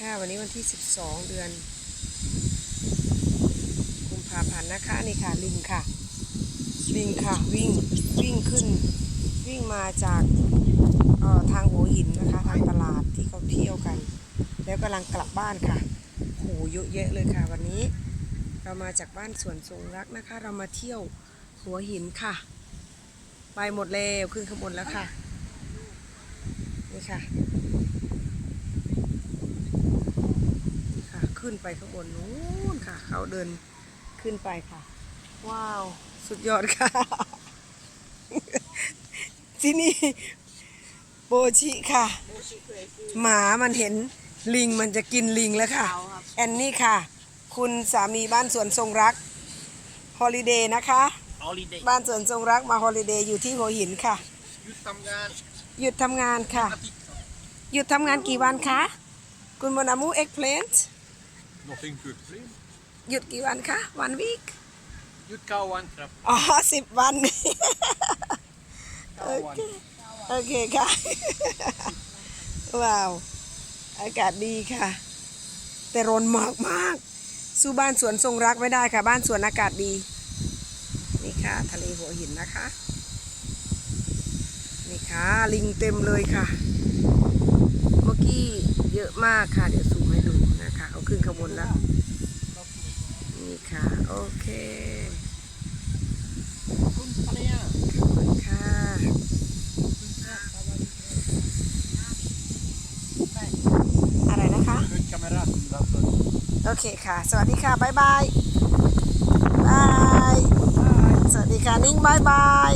ค่ะวันนี้วันที่ 12 เดือนกุมภาพันธ์นะคะนี่ค่ะลิงค่ะลิงค่ะวิ่งวิ่งขึ้นวิ่งมาจากทางหัวหินนะคะทางตลาดที่เขาเที่ยวกัน แล้วกำลังกลับบ้านค่ะโหเยอะแยะเลยค่ะ วันนี้เรามาจากบ้านสวนทรงรักนะคะ เรามาเที่ยวหัวหินค่ะ ไปหมดแล้วขึ้นข้างบนแล้วค่ะนี่ค่ะ ค่ะ ขึ้นไปข้างบนนู้นค่ะ เขาเดินขึ้นไปค่ะ ว้าว สุดยอดค่ะ ที่นี่โบชิค่ะ หมามันเห็นลิงมันจะกินลิงแล้วค่ะ แอนนี่ค่ะ คุณสามีบ้านสวนทรงรักฮอลิเดย์นะคะ holiday บ้านสวนทรงรักมาฮอลิเดย์อยู่ที่หัวหินค่ะ หยุดทำงานหยุดทำงานค่ะ อาทิตย์ครับหยุดทำงานกี่วันคะ คุณโมนามูเอ็กเพลน nothing good please หยุดกี่วันคะวันวีคหยุดเก้าวันครับอ๋อสิบวัน เก้าวัน โอเคค่ะ ว้าว อากาศดีค่ะ แต่ร้อนมากมากๆสู้บ้านสวนทรงรักไม่ได้ค่ะ บ้านสวนอากาศดี นี่ค่ะ ทะเลหัวหินนะคะ นี่ค่ะ ลิงเต็มเลยค่ะ เมื่อกี้เยอะมากค่ะ เดี๋ยวสูมให้ดูนะคะเขาขึ้นขบวนแล้ว นี่ ค่ะ โอเคคุณภรรยาขอบคุณค่ะอะไรนะคะ Good camera ดับเลยโอเคค่ะ สวัสดีค่ะ บ๊ายบายบาย สวัสดีค่ะ นิ่งบายบาย